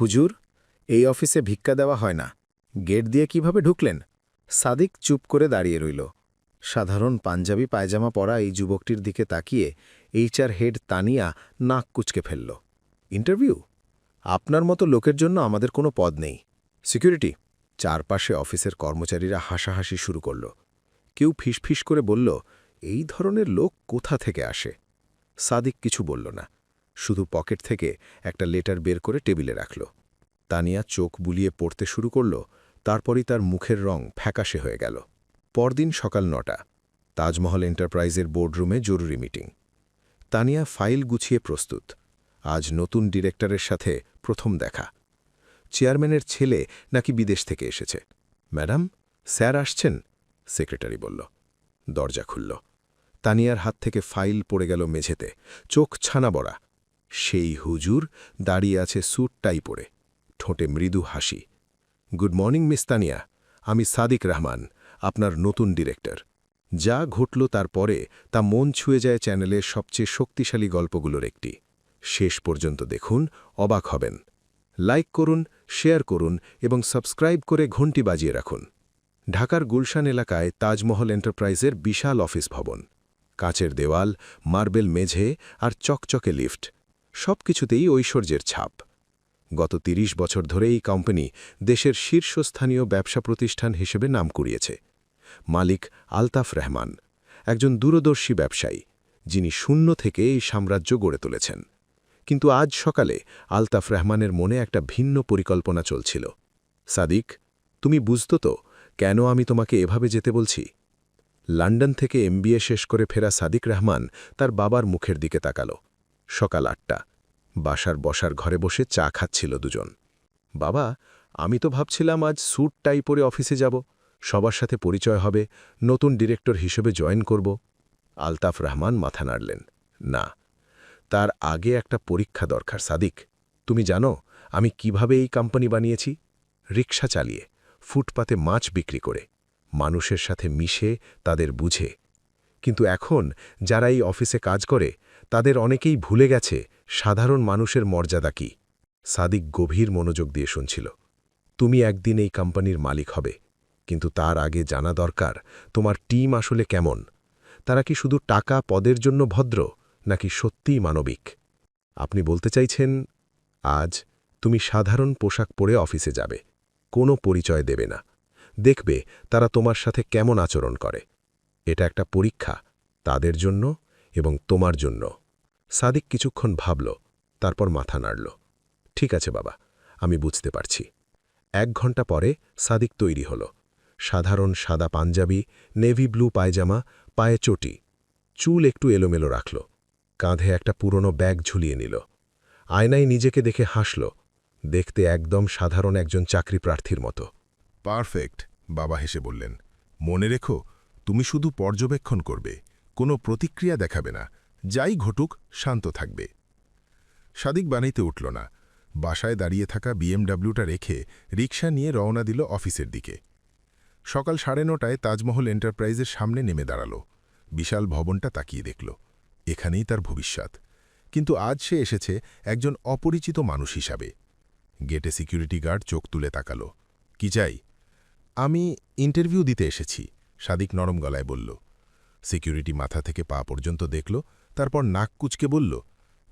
হুজুর, এই অফিসে ভিক্ষা দেওয়া হয় না। গেট দিয়ে কীভাবে ঢুকলেন? সাদিক চুপ করে দাঁড়িয়ে রইল। সাধারণ পাঞ্জাবি পায়জামা পরা এই যুবকটির দিকে তাকিয়ে এইচআর হেড তানিয়া নাক কুচকে ফেলল। ইন্টারভিউ? আপনার মতো লোকের জন্য আমাদের কোনো পদ নেই। সিকিউরিটি? চারপাশে অফিসের কর্মচারীরা হাসাহাসি শুরু করল। কেউ ফিসফিস করে বলল, এই ধরনের লোক কোথা থেকে আসে? সাদিক কিছু বলল না। শুধু পকেট থেকে একটা লেটার বের করে টেবিলে রাখল। তানিয়া চোখ বুলিয়ে পড়তে শুরু করল, তারপরই তার মুখের রং ফ্যাকাশে হয়ে গেল। পরদিন সকাল নটা, তাজমহল এন্টারপ্রাইজের বোর্ডরুমে জরুরি মিটিং। তানিয়া ফাইল গুছিয়ে প্রস্তুত। আজ নতুন ডিরেক্টরের সাথে প্রথম দেখা। চেয়ারম্যানের ছেলে নাকি বিদেশ থেকে এসেছে। ম্যাডাম, স্যার আসছেন? সেক্রেটারি বলল। দরজা খুলল। তানিয়ার হাত থেকে ফাইল পড়ে গেল মেঝেতে। চোখ ছানা বড়া। সেই হুজুর দাঁড়িয়ে আছে স্যুট টাই পরে। ঠোঁটে মৃদু হাসি। Good morning, miss Tania. আমি সাদিক রহমান, আপনার নতুন ডিরেক্টর। যা ঘটল তারপরে তা মন ছুঁয়ে যায় চ্যানেলের সবচেয়ে শক্তিশালী গল্পগুলোর একটি। শেষ পর্যন্ত দেখুন, অবাক হবেন। লাইক করুন, শেয়ার করুন এবং সাবস্ক্রাইব করে ঘণ্টি বাজিয়ে রাখুন। ঢাকার গুলশান এলাকায় তাজমহল এন্টারপ্রাইজের বিশাল অফিস ভবন। কাঁচের দেওয়াল, মার্বেল মেঝে আর চকচকে লিফট। সব কিছুতেই ঐশ্বর্যের ছাপ। গত ৩০ বছর ধরে এই কোম্পানি দেশের শীর্ষস্থানীয় ব্যবসা প্রতিষ্ঠান হিসেবে নাম কুড়িয়েছে। মালিক আলতাফ রহমান, একজন দূরদর্শী ব্যবসায়ী, যিনি শূন্য থেকে এই সাম্রাজ্য গড়ে তুলেছেন। কিন্তু আজ সকালে আলতাফ রহমানের মনে একটা ভিন্ন পরিকল্পনা চলছিল। সাদিক, তুমি বুঝত তো কেন আমি তোমাকে এভাবে যেতে বলছি? লন্ডন থেকে এমবিএ শেষ করে ফেরা সাদিক রহমান তার বাবার মুখের দিকে তাকাল। সকাল আটটা। বাসার বসার ঘরে বসে চা খাচ্ছিল দুজন। বাবা, আমি তো ভাবছিলাম আজ স্যুট টাই পরে অফিসে যাব। সবার সাথে পরিচয় হবে, নতুন ডিরেক্টর হিসেবে জয়েন করব। আলতাফ রহমান মাথা নাড়লেন। না, তার আগে একটা পরীক্ষা দরকার, সাদিক। তুমি জানো, আমি কীভাবে এই কোম্পানি বানিয়েছি? রিক্সা চালিয়ে, ফুটপাতে মাছ বিক্রি করে। মানুষের সাথে মিশে, তাদের বুঝে। কিন্তু এখন, যারা এই অফিসে কাজ করে তাদের অনেকেই ভুলে গেছে সাধারণ মানুষের মর্যাদা কি। সাদিক গভীর মনোযোগ দিয়ে শুনছিল। তুমি একদিন এই কোম্পানির মালিক হবে, কিন্তু তার আগে জানা দরকার, তোমার টিম আসলে কেমন? তারা কি শুধু টাকা পদের জন্য ভদ্র, নাকি সত্যিই মানবিক? আপনি বলতে চাইছেন, আজ তুমি সাধারণ পোশাক পরে অফিসে যাবে, কোনো পরিচয় দেবে না। দেখবে তারা তোমার সাথে কেমন আচরণ করে। এটা একটা পরীক্ষা, তাদের জন্য এবং তোমার জন্য। সাদিক কিছুক্ষণ ভাবল, তারপর মাথা নাড়ল। ঠিক আছে, বাবা, আমি বুঝতে পারছি। এক ঘণ্টা পরে সাদিক তৈরি হল। সাধারণ সাদা পাঞ্জাবি, নেভি ব্লু পায়জামা, পায়ে চটি। চুল একটু এলোমেলো রাখল। কাঁধে একটা পুরনো ব্যাগ ঝুলিয়ে নিল। আয়নায় নিজেকে দেখে হাসল। দেখতে একদম সাধারণ একজন চাকরি প্রার্থীর মতো। পারফেক্ট, বাবা হেসে বললেন। মনে রেখো, তুমি শুধু পর্যবেক্ষণ করবে। কোনো প্রতিক্রিয়া দেখাবে না, যাই ঘটুক, শান্ত থাকবে। সাদিক বানাইতে উঠল না। বাসায় দাঁড়িয়ে থাকা বিএমডাব্লিউটা রেখে রিকশা নিয়ে রওনা দিল অফিসের দিকে। সকাল সাড়ে নটায় তাজমহল এন্টারপ্রাইজের সামনে নেমে দাঁড়াল। বিশাল ভবনটা তাকিয়ে দেখল। এখানেই তার ভবিষ্যৎ। কিন্তু আজ সে এসেছে একজন অপরিচিত মানুষ হিসাবে। গেটে সিকিউরিটি গার্ড চোখ তুলে তাকাল। কি চাই? আমি ইন্টারভিউ দিতে এসেছি, সাদিক নরম গলায় বলল। সিকিউরিটি মাথা থেকে পা পর্যন্ত দেখল, তারপর নাক কুচকে বলল,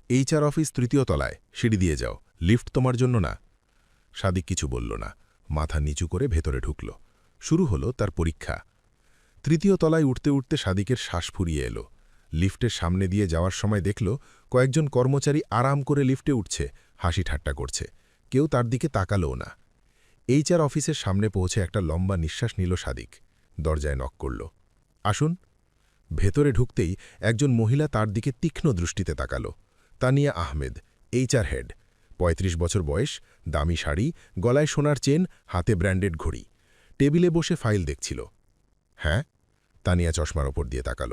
এইচআর অফিস তৃতীয় তলায়, সিঁড়ি দিয়ে যাও, লিফট তোমার জন্য না। সাদিক কিছু বলল না, মাথা নিচু করে ভেতরে ঢুকল। শুরু হলো তার পরীক্ষা। তৃতীয় তলায় উঠতে উঠতে সাদিকের শ্বাস ফুরিয়ে এলো। লিফটের সামনে দিয়ে যাওয়ার সময় দেখল, কয়েকজন কর্মচারী আরাম করে লিফটে উঠছে, হাসি ঠাট্টা করছে। কেউ তার দিকে তাকালও না। এইচআর অফিসের সামনে পৌঁছে একটা লম্বা নিঃশ্বাস নিল সাদিক। দরজায় নক করল, আসুন। ভেতরে ঢুকতেই একজন মহিলা তার দিকে তীক্ষ্ণ দৃষ্টিতে তাকাল। Tania Ahmed HR head. ৩৫ বছর বয়স, দামি শাড়ি, গলায় সোনার চেন, হাতে ব্র্যান্ডেড ঘড়ি। টেবিলে বসে ফাইল দেখছিল। হ্যাঁ? তানিয়া চশমার ওপর দিয়ে তাকাল।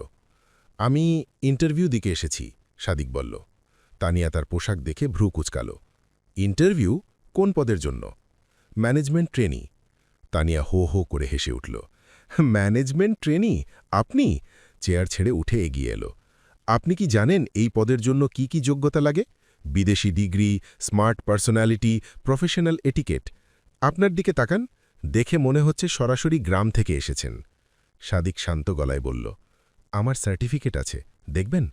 আমি ইন্টারভিউ দিকে এসেছি, সাদিক বলল। তানিয়া তার পোশাক দেখে ভ্রু কুচকাল। ইন্টারভিউ? কোন পদের জন্য? Management trainee. তানিয়া হো হো করে হেসে উঠল। Management trainee? আপনি? চেয়ার ছেড়ে উঠে এগিয়ে এলো। আপনি কি জানেন এই পদের জন্য কি কি যোগ্যতা লাগে? বিদেশি degree, smart personality, professional etiquette. আপনার দিকে তাকান, দেখে মনে হচ্ছে সরাসরি গ্রাম থেকে এসেছেন। সাদিক শান্ত গলায় বলল, আমার সার্টিফিকেট আছে, দেখবেন?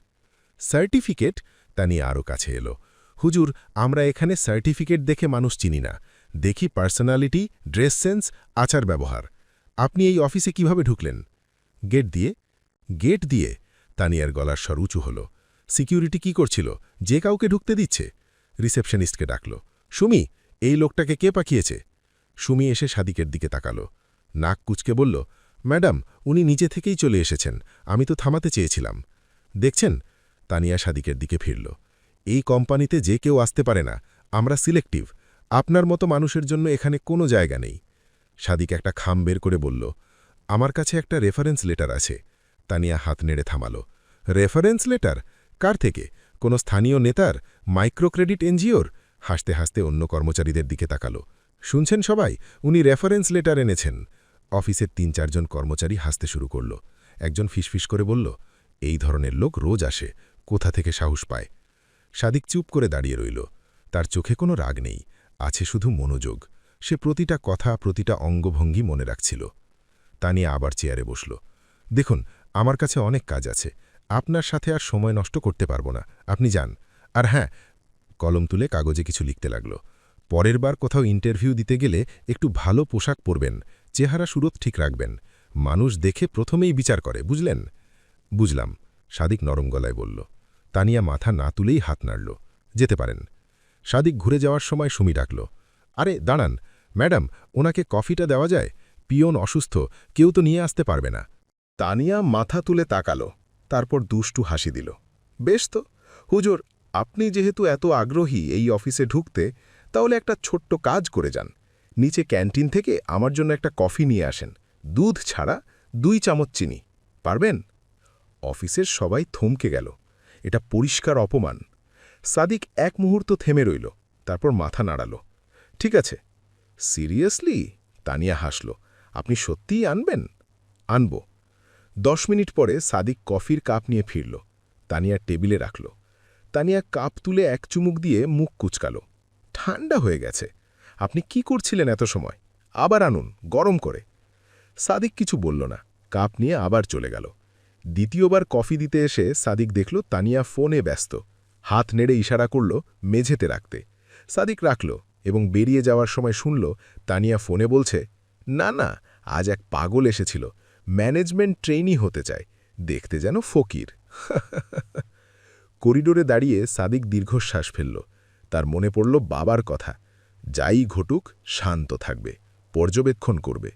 সার্টিফিকেট? তা নিয়ে আরও কাছে এলো, হুজুর, আমরা এখানে সার্টিফিকেট দেখে মানুষ চিনি না। দেখি পার্সোনালিটি, ড্রেস সেন্স, আচার ব্যবহার। আপনি এই অফিসে কীভাবে ঢুকলেন? গেট দিয়ে গেট দিয়ে তানিয়ার গলার স্বর উঁচু হল। সিকিউরিটি কি করছিল? যে কাউকে ঢুকতে দিচ্ছে? রিসেপশনিস্টকে ডাকল, সুমি, এই লোকটাকে কে পাঠিয়েছে সুমি এসে সাদিকের দিকে তাকালো, নাক কুচকে বলল, ম্যাডাম, উনি নিজে থেকেই চলে এসেছেন, আমি তো থামাতে চেয়েছিলাম। দেখছেন? তানিয়া সাদিকের দিকে ফিরল, এই কোম্পানিতে যে কেউ আসতে পারে না, আমরা সিলেক্টিভ, আপনার মতো মানুষের জন্য এখানে কোনো জায়গা নেই। সাদিক একটা খাম বের করে বলল, আমার কাছে একটা রেফারেন্স লেটার আছে তানিয়া হাত নেড়ে থামাল। Reference letter? কার থেকে? কোনো স্থানীয় নেতার? মাইক্রোক্রেডিট এনজিওর? হাসতে হাসতে অন্য কর্মচারীদের দিকে তাকালো। শুনছেন সবাই? উনি রেফারেন্স লেটার এনেছেন। অফিসের তিন চারজন কর্মচারী হাসতে শুরু করল। একজন ফিসফিস করে বলল, এই ধরনের লোক রোজ আসে। কোথা থেকে সাহস পায়? সাদিক চুপ করে দাঁড়িয়ে রইল। তার চোখে কোনো রাগ নেই। আছে শুধু মনোযোগ। সে প্রতিটা কথা, প্রতিটা অঙ্গভঙ্গি মনে রাখছিল। তা নিয়ে আবার চেয়ারে বসল। দেখুন আমার কাছে অনেক কাজ আছে। আপনার সাথে আর সময় নষ্ট করতে পারব না। আপনি যান। আর হ্যাঁ কলম তুলে কাগজে কিছু লিখতে লাগল। পরের বার কোথাও ইন্টারভিউ দিতে গেলে একটু ভালো পোশাক পরবেন। চেহারা সুরত ঠিক রাখবেন। মানুষ দেখে প্রথমেই বিচার করে, বুঝলেন? বুঝলাম, সাদিক নরম গলায় বলল। তানিয়া মাথা না তুলেই হাত নাড়ল। যেতে পারেন। সাদিক ঘুরে যাওয়ার সময় সুমি ডাকল। আরে, দাঁড়ান। ম্যাডাম, ওনাকে কফিটা দেওয়া যায়? পিয়ন অসুস্থ, কেউ তো নিয়ে আসতে পারবে না। তানিয়া মাথা তুলে তাকালো, তারপর দুষ্টু হাসি দিল। বেশ তো, হুজুর, আপনি যেহেতু এত আগ্রহী এই অফিসে ঢুকতে, তাহলে একটা ছোট্ট কাজ করে যান। নিচে ক্যান্টিন থেকে আমার জন্য একটা কফি নিয়ে আসেন। দুধ ছাড়া দুই চামচ চিনি, পারবেন? অফিসের সবাই থমকে গেল। এটা পরিষ্কার অপমান। সাদিক এক মুহূর্ত থেমে রইল, তারপর মাথা নাড়াল। ঠিক আছে। সিরিয়াসলি? তানিয়া হাসল। আপনি সত্যিই আনবেন? আনব। দশ মিনিট পরে সাদিক কফির কাপ নিয়ে ফিরল। তানিয়া টেবিলে রাখল। তানিয়া কাপ তুলে এক চুমুক দিয়ে মুখ কুচকাল। ঠান্ডা হয়ে গেছে। আপনি কি করছিলেন এত সময়? আবার আনুন, গরম করে। সাদিক কিছু বলল না। কাপ নিয়ে আবার চলে গেল। দ্বিতীয়বার কফি দিতে এসে সাদিক দেখল তানিয়া ফোনে ব্যস্ত। হাত নেড়ে ইশারা করল মেঝেতে রাখতে। সাদিক রাখল এবং বেরিয়ে যাওয়ার সময় শুনল তানিয়া ফোনে বলছে, না না, আজ এক পাগল এসেছিল। ম্যানেজমেন্ট ট্রেইনি হতে চায়, দেখতে যেন ফকির। করিডোরে দাঁড়িয়ে সাদিক দীর্ঘশ্বাস ফেলল। তার মনে পড়ল বাবার কথা, যাই ঘটুক, শান্ত থাকবে, পর্যবেক্ষণ করবে।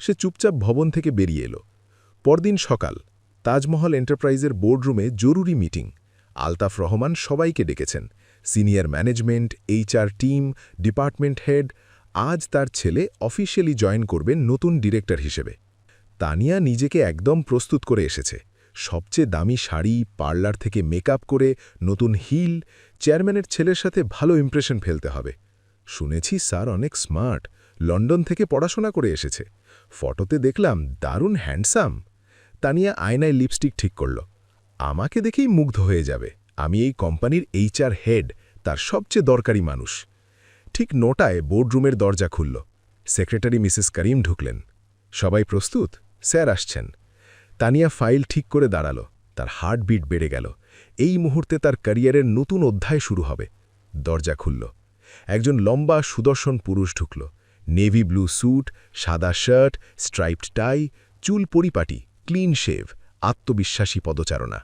সে চুপচাপ ভবন থেকে বেরিয়ে এলো। পরদিন সকাল, তাজমহল এন্টারপ্রাইজের বোর্ডরুমে জরুরি মিটিং। আলতাফ রহমান সবাইকে ডেকেছেন। Senior management, HR team, department head, আজ তার ছেলে অফিসিয়ালি জয়েন করবেন নতুন ডিরেক্টর হিসেবে। তানিয়া নিজেকে একদম প্রস্তুত করে এসেছে। সবচেয়ে দামি শাড়ি, পার্লার থেকে মেকআপ করে, নতুন হিল, চেয়ারম্যানের ছেলের সাথে ভালো ইমপ্রেশন ফেলতে হবে। শুনেছি স্যার অনেক স্মার্ট লন্ডন থেকে পড়াশোনা করে এসেছে। ফটোতে দেখলাম দারুণ হ্যান্ডসাম তানিয়া আয়নায় লিপস্টিক ঠিক করল। আমাকে দেখেই মুগ্ধ হয়ে যাবে। আমি এই কোম্পানির এইচআর হেড তার সবচেয়ে দরকারি মানুষ। ঠিক নটায় বোর্ডরুমের দরজা খুলল। সেক্রেটারি মিসেস করিম ঢুকলেন। সবাই প্রস্তুত? স্যার আসছেন। তানিয়া ফাইল ঠিক করে দাঁড়াল। তার হার্টবিট বেড়ে গেল। এই মুহূর্তে তার ক্যারিয়ারের নতুন অধ্যায় শুরু হবে। দরজা খুলল। একজন লম্বা সুদর্শন পুরুষ ঢুকল। নেভি ব্লু স্যুট, সাদা শার্ট, স্ট্রাইপড টাই, চুল পরিপাটি, ক্লিন শেভ, আত্মবিশ্বাসী পদচারণা।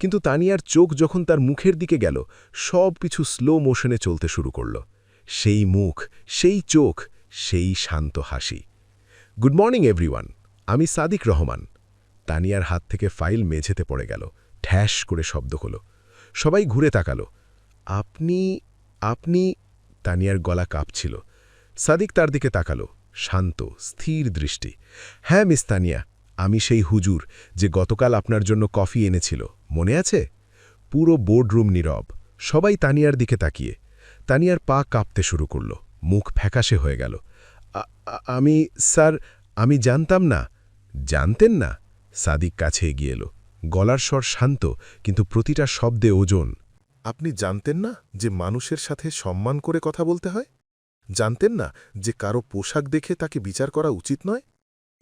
কিন্তু তানিয়ার চোখ যখন তার মুখের দিকে গেল সব কিছু স্লো মোশনে চলতে শুরু করল। সেই মুখ, সেই চোখ, সেই শান্ত হাসি। Good morning, everyone. আমি সাদিক রহমান। তানিয়ার হাত থেকে ফাইল মেঝেতে পড়ে গেল। ঠ্যাস করে শব্দ হলো। সবাই ঘুরে তাকালো। আপনি আপনি? তানিয়ার গলা কাঁপছিল। সাদিক তার দিকে তাকালো। শান্ত, স্থির দৃষ্টি। হ্যাঁ মিস তানিয়া, আমি সেই হুজুর যে গতকাল আপনার জন্য কফি এনেছিল। মনে আছে? পুরো বোর্ডরুম নীরব। সবাই তানিয়ার দিকে তাকিয়ে। তানিয়ার পা কাঁপতে শুরু করল। মুখ ফ্যাকাশে হয়ে গেল। "আ- আ- আমি, স্যার, আমি জানতাম না। জানতেন না? সাদিক কাছে এগিয়ে এলো। গলার স্বর শান্ত, কিন্তু প্রতিটা শব্দে ওজন। আপনি জানতেন না যে মানুষের সাথে সম্মান করে কথা বলতে হয়? জানতেন না যে কারও পোশাক দেখে তাকে বিচার করা উচিত নয়?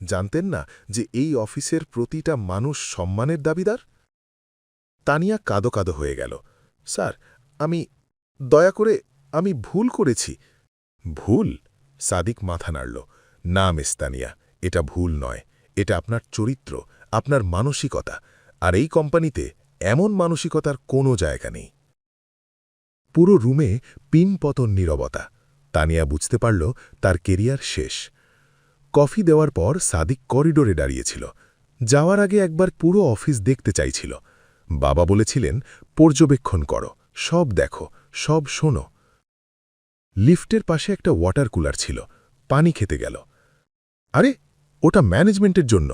জানতেন না যে এই অফিসের প্রতিটা মানুষ সম্মানের দাবিদার? তানিয়া কাদো কাদো হয়ে গেল। স্যার, আমি, দয়া করে, আমি ভুল করেছি। ভুল? সাদিক মাথা নাড়ল। না, মিস তানিয়া, এটা ভুল নয়। এটা আপনার চরিত্র, আপনার মানসিকতা, আর এই কোম্পানিতে এমন মানসিকতার কোনো জায়গা নেই। পুরো রুমে পিনপতন নীরবতা। তানিয়া বুঝতে পারল তার কেরিয়ার শেষ। কফি দেওয়ার পর সাদিক করিডোরে দাঁড়িয়েছিল। যাওয়ার আগে একবার পুরো অফিস দেখতে চাইছিল। বাবা বলেছিলেন, পর্যবেক্ষণ করো, সব দেখো, সব শোনো। লিফটের পাশে একটা ওয়াটার কুলার ছিল। পানি খেতে গেল। আরে ওটা ম্যানেজমেন্টের জন্য।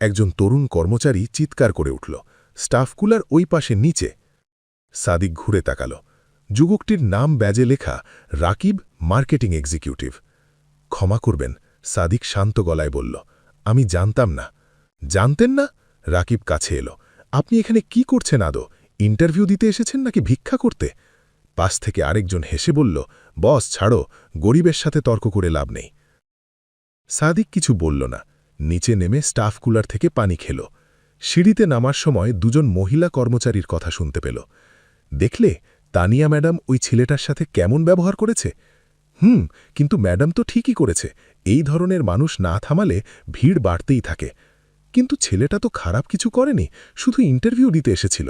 একজন তরুণ কর্মচারী চিৎকার করে উঠল। স্টাফকুলার ওই পাশে নিচে। সাদিক ঘুরে তাকাল। যুবকটির নাম ব্যাজে লেখা, রাকিব মার্কেটিং এক্সিকিউটিভ। ক্ষমা করবেন, সাদিক শান্ত গলায় বলল। আমি জানতাম না। জানতেন না? রাকিব কাছে এলো। আপনি এখানে কি করছেন আদো? ইন্টারভিউ দিতে এসেছেন নাকি ভিক্ষা করতে? পাশ থেকে আরেকজন হেসে বলল, বস, ছাড়ো। গরিবের সাথে তর্ক করে লাভ নেই। সাদিক কিছু বলল না। নিচে নেমে স্টাফ কুলার থেকে পানি খেল। সিঁড়িতে নামার সময় দুজন মহিলা কর্মচারীর কথা শুনতে পেল। দেখলে, তানিয়া ম্যাডাম ওই ছেলেটার সাথে কেমন ব্যবহার করেছে? হুম, কিন্তু ম্যাডাম তো ঠিকই করেছে। এই ধরনের মানুষ না থামালে ভিড় বাড়তেই থাকে। কিন্তু ছেলেটা তো খারাপ কিছু করেনি, শুধু ইন্টারভিউ দিতে এসেছিল।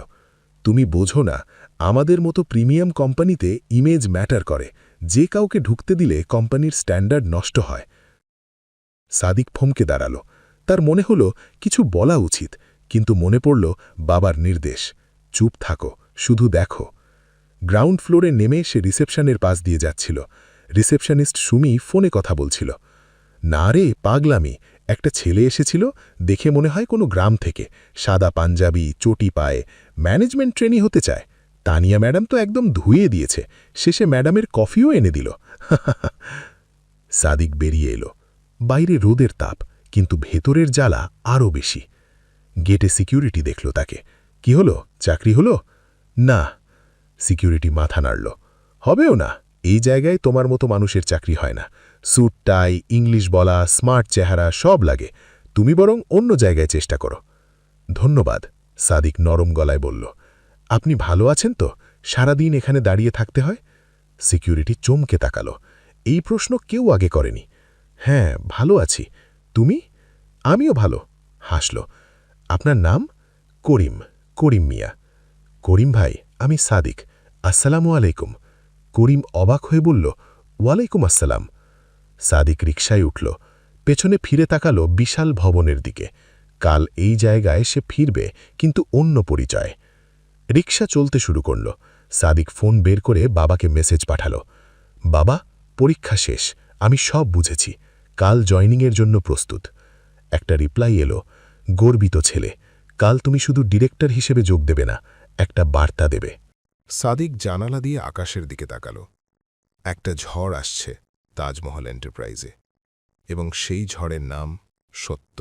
তুমি বোঝো না, আমাদের মতো প্রিমিয়াম কোম্পানিতে ইমেজ ম্যাটার করে। যে কাউকে ঢুকতে দিলে কোম্পানির স্ট্যান্ডার্ড নষ্ট হয়। সাদিক ফমকে দাঁড়াল। তার মনে হল কিছু বলা উচিত, কিন্তু মনে পড়ল বাবার নির্দেশ, চুপ থাকো, শুধু দেখো। গ্রাউন্ড ফ্লোরে নেমে সে রিসেপশনের পাশ দিয়ে যাচ্ছিল। রিসেপশনিস্ট সুমি ফোনে কথা বলছিল। না রে, পাগলামি, একটা ছেলে এসেছিল, দেখে মনে হয় কোনো গ্রাম থেকে, সাদা পাঞ্জাবি, চটি পায়ে, ম্যানেজমেন্ট ট্রেনি হতে চায়। তানিয়া ম্যাডাম তো একদম ধুয়ে দিয়েছে, শেষে ম্যাডামের কফিও এনে দিল। সাদিক বেরিয়ে এলো। বাইরে রোদের তাপ, কিন্তু ভেতরের জ্বালা আরও বেশি। গেটে সিকিউরিটি দেখল তাকে। কি হলো? চাকরি হলো? না। সিকিউরিটি মাথা নাড়ল। হবেও না। এই জায়গায় তোমার মতো মানুষের চাকরি হয় না। স্যুট, টাই, ইংলিশ বলা, স্মার্ট চেহারা, সব লাগে। তুমি বরং অন্য জায়গায় চেষ্টা করো। ধন্যবাদ, সাদিক নরম গলায় বলল। আপনি ভালো আছেন তো? সারাদিন এখানে দাঁড়িয়ে থাকতে হয়? সিকিউরিটি চমকে তাকালো। এই প্রশ্ন কেউ আগে করেনি। হ্যাঁ ভালো আছি। তুমি? আমিও ভালো। হাসল। আপনার নাম? করিম করিম মিয়া। করিম ভাই, আমি সাদিক। আসসালামু আলাইকুম। করিম অবাক হয়ে বলল, ওয়ালাইকুম আসসালাম। সাদিক রিকশায় উঠল। পেছনে ফিরে তাকালো বিশাল ভবনের দিকে। কাল এই জায়গায় সে ফিরবে, কিন্তু অন্য পরিচয়। রিকশা চলতে শুরু করল। সাদিক ফোন বের করে বাবাকে মেসেজ পাঠাল। বাবা, পরীক্ষা শেষ। আমি সব বুঝেছি। কাল জয়নিংয়ের জন্য প্রস্তুত। একটা রিপ্লাই এলো, গর্বিত ছেলে, কাল তুমি শুধু ডিরেক্টর হিসেবে যোগ দেবে না, একটা বার্তা দেবে। সাদিক জানালা দিয়ে আকাশের দিকে তাকাল। একটা ঝড় আসছে তাজমহল এন্টারপ্রাইজে, এবং সেই ঝড়ের নাম সত্য।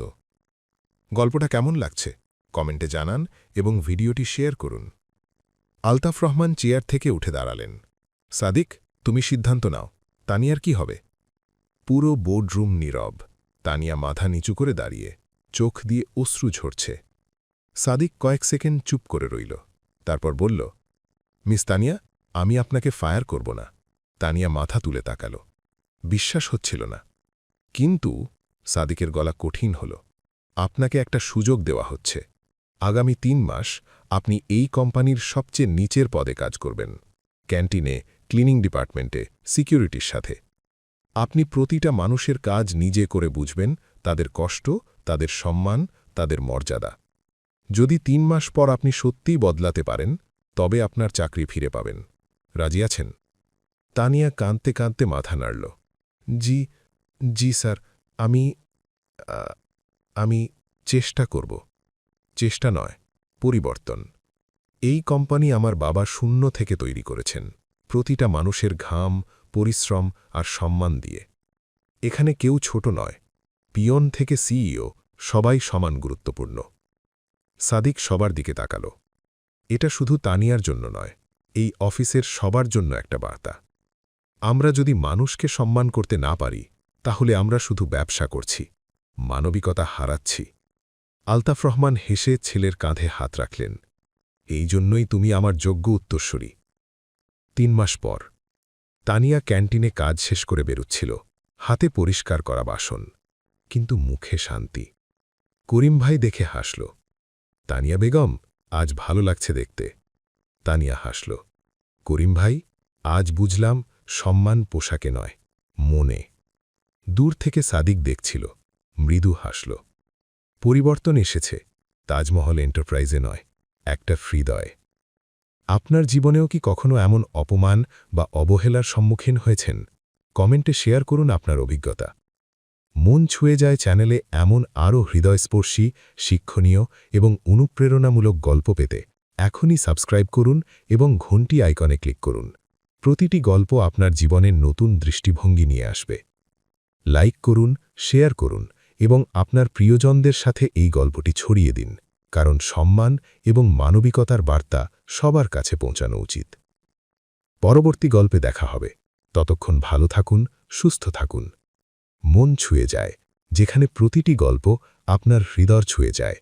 গল্পটা কেমন লাগছে? কমেন্টে জানান এবং ভিডিওটি শেয়ার করুন। আলতাফ রহমান চেয়ার থেকে উঠে দাঁড়ালেন। সাদিক, তুমি সিদ্ধান্ত নাও, তানিয়ার কি হবে? পুরো বোর্ডরুম নীরব। তানিয়া মাথা নিচু করে দাঁড়িয়ে, চোখ দিয়ে অশ্রু ঝরছে। সাদিক কয়েক সেকেন্ড চুপ করে রইল, তারপর বলল, মিস তানিয়া, আমি আপনাকে ফায়ার করব না। তানিয়া মাথা তুলে তাকাল। বিশ্বাস হচ্ছিল না। কিন্তু সাদিকের গলা কঠিন হল। আপনাকে একটা সুযোগ দেওয়া হচ্ছে। আগামী তিন মাস আপনি এই কোম্পানির সবচেয়ে নিচের পদে কাজ করবেন। ক্যান্টিনে, ক্লিনিং ডিপার্টমেন্টে, সিকিউরিটির সাথে। আপনি প্রতিটা মানুষের কাজ নিজে করে বুঝবেন, তাদের কষ্ট, তাদের সম্মান, তাদের মর্যাদা। যদি তিন মাস পর আপনি সত্যিই বদলাতে পারেন, তবে আপনার চাকরি ফিরে পাবেন। রাজি আছেন? তানিয়া কাঁদতে কাঁদতে মাথা নাড়ল। জি জি স্যার, আমি আমি চেষ্টা করব। চেষ্টা নয়, পরিবর্তন। এই কোম্পানি আমার বাবা শূন্য থেকে তৈরি করেছেন। প্রতিটা মানুষের ঘাম পরিশ্রম আর সম্মান দিয়ে। এখানে কেউ ছোট নয়, পিয়ন থেকে সিইও, সবাই সমান গুরুত্বপূর্ণ। সাদিক সবার দিকে তাকাল। এটা শুধু তানিয়ার জন্য নয়, এই অফিসের সবার জন্য একটা বার্তা। আমরা যদি মানুষকে সম্মান করতে না পারি, তাহলে আমরা শুধু ব্যবসা করছি, মানবিকতা হারাচ্ছি। আলতাফ রহমান হেসে ছেলের কাঁধে হাত রাখলেন, এই জন্যই তুমি আমার যোগ্য উত্তরস্বরী তিন মাস পর তানিয়া ক্যান্টিনে কাজ শেষ করে বেরুচ্ছিল। হাতে পরিষ্কার করা বাসন, কিন্তু মুখে শান্তি। করিম ভাই দেখে হাসল। তানিয়া বেগম, আজ ভালো লাগছে দেখতে। তানিয়া হাসল। করিম ভাই, আজ বুঝলাম সম্মান পোশাকে নয়, মনে। দূর থেকে সাদিক দেখছিল, মৃদু হাসল। পরিবর্তন এসেছে, তাজমহল এন্টারপ্রাইজে নয়, একটা হৃদয়। আপনার জীবনেও কি কখনো এমন অপমান বা অবহেলার সম্মুখীন হয়েছেন? কমেন্টে শেয়ার করুন আপনার অভিজ্ঞতা। মন ছুঁয়ে যায় চ্যানেলে এমন আরও হৃদয়স্পর্শী, শিক্ষণীয় এবং অনুপ্রেরণামূলক গল্প পেতে। এখনই সাবস্ক্রাইব করুন এবং ঘণ্টি আইকনে ক্লিক করুন। প্রতিটি গল্প আপনার জীবনের নতুন দৃষ্টিভঙ্গি নিয়ে আসবে। লাইক করুন, শেয়ার করুন এবং আপনার প্রিয়জনদের সাথে এই গল্পটি ছড়িয়ে দিন। কারণ সম্মান এবং মানবিকতার বার্তা সবার কাছে পৌঁছানো উচিত। পরবর্তী গল্পে দেখা হবে। ততক্ষণ ভালো থাকুন, সুস্থ থাকুন। মন ছুঁয়ে যায়। যেখানে প্রতিটি গল্প আপনার হৃদয় ছুঁয়ে যায়।